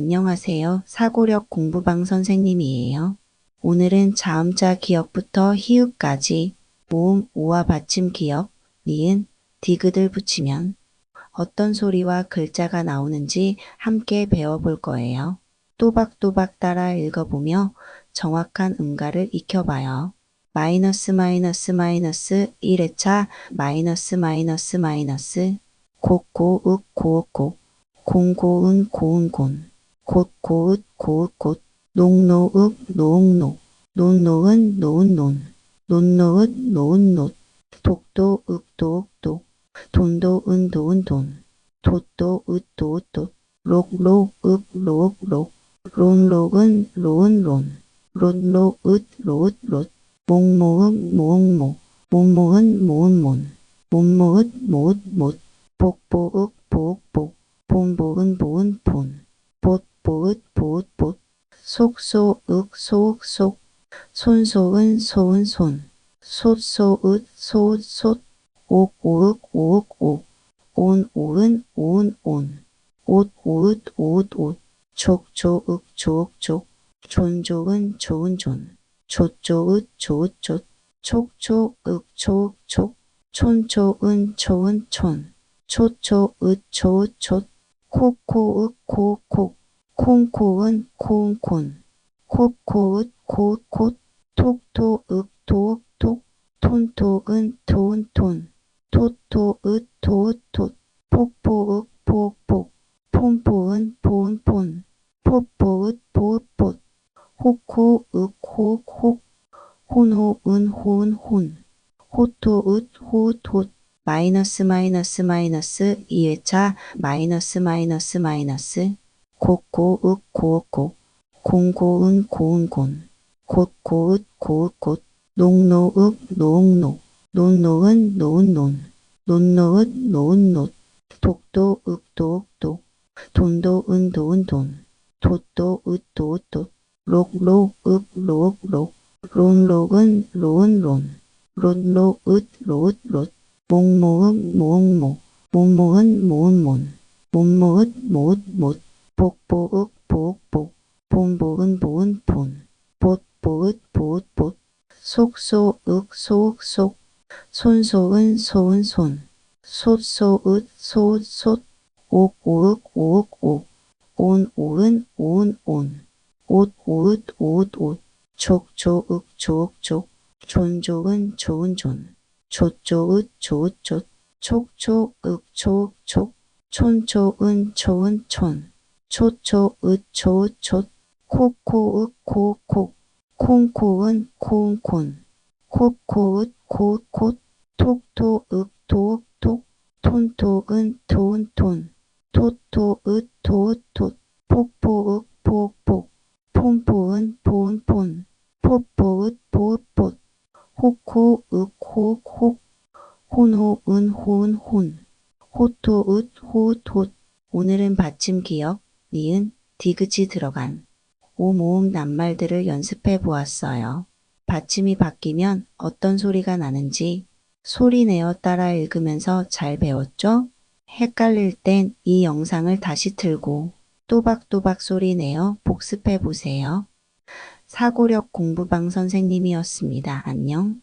안녕하세요. 사고력 공부방 선생님이에요. 오늘은 자음자 기억부터 희읍까지 모음 오와 받침 기억, 니은, 디귿을 붙이면 어떤 소리와 글자가 나오는지 함께 배워볼 거예요. 또박또박 따라 읽어보며 정확한 음가를 익혀봐요. 마이너스 마이너스 마이너스 1회차 마이너스 마이너스 마이너스 곡고윽 고윽곡 공고은 고은곤 곧 고읒 고읒곳 농노읍 노옥노. 논노은 노은논. 논노읒 노은노 독도 읍 도읍독 돈도 은 도 은돈. 돛도읒 도읒돛. 록로읍 로읍록. 론록은 로은론 롯로읒 로읒롯. 몽모읍 모응모. 몸모은 모은몬. 몸모읒 모읒못. 복보읍 보옥복 본보은 보은 본. 봇 보읒 보읒봇 속소윽 소윽 속. 손소은 소은 손. 솥소읒 소읒 솥. 옥오윽 오윽 옥. 온오은 오은 온. 옷오읒 오읒 옷. 족조윽 조옥족 존조은 조은 존. 조조읒 조읒조 촉초윽 초윽촉. 촌초은 초은 촌. 초초읒 초읒촉. 코코윽 코콕 콩코은 코은콘. 콧코읒 코콧 톡토윽 토윽톡. 톤토은 토은톤. 토토읒 토읒톳. 폭포윽 포옥폭. 폼포은 포은폰 포포읒 포읍봇 호코윽 호혹 혼호은 호은혼 호토읒 호읒톳 마이너스 마이너스 마이너스. 2회차 마이너스 마이너스 마이너스 곡고윽 고윽곡 공고은 고은곤. 곧고읒 고윽곳 농노읍 노옥노. 논노은 노은논. 논노읒 노은노 독도윽 도옥독 돈도 은 도 은돈. 돛도읒 도읒돛 록로 읍 로읍록. 론록은 로은론 롯로읒 로읒롯. 몽모읍 모응모 몸모은 모은몬 몸모읒 모읒못 복보윽 보옥복 본보은 보은폰 봇보읒 보읒봇 속소윽 소윽속 손소은 소은 손. 솥소읒 소읒솥. 옥오윽 오윽옥. 온오은 오은온. 옷오읒 오읒옷 족조윽 조옥족 존조은 조은존. 조조읒 조읒조. 촉초윽 초윽촉 촌초은 초은촌 코코윽 코콕 콩코은 코은콘. 콧코읒 코콧 톡토윽 토윽톡. 톤토은 토은톤. 토토읒 토읒톳 폭포윽 포옥복 폼포은 포읍봇 호코윽 호혹 혼호은 호토읒 호읒톳 오늘은 받침 기억, 니은, 디귿이 들어간 오 모음 낱말들을 연습해 보았어요. 받침이 바뀌면 어떤 소리가 나는지 소리 내어 따라 읽으면서 잘 배웠죠? 헷갈릴 땐 이 영상을 다시 틀고 또박또박 소리 내어 복습해 보세요. 사고력 공부방 선생님이었습니다. 안녕.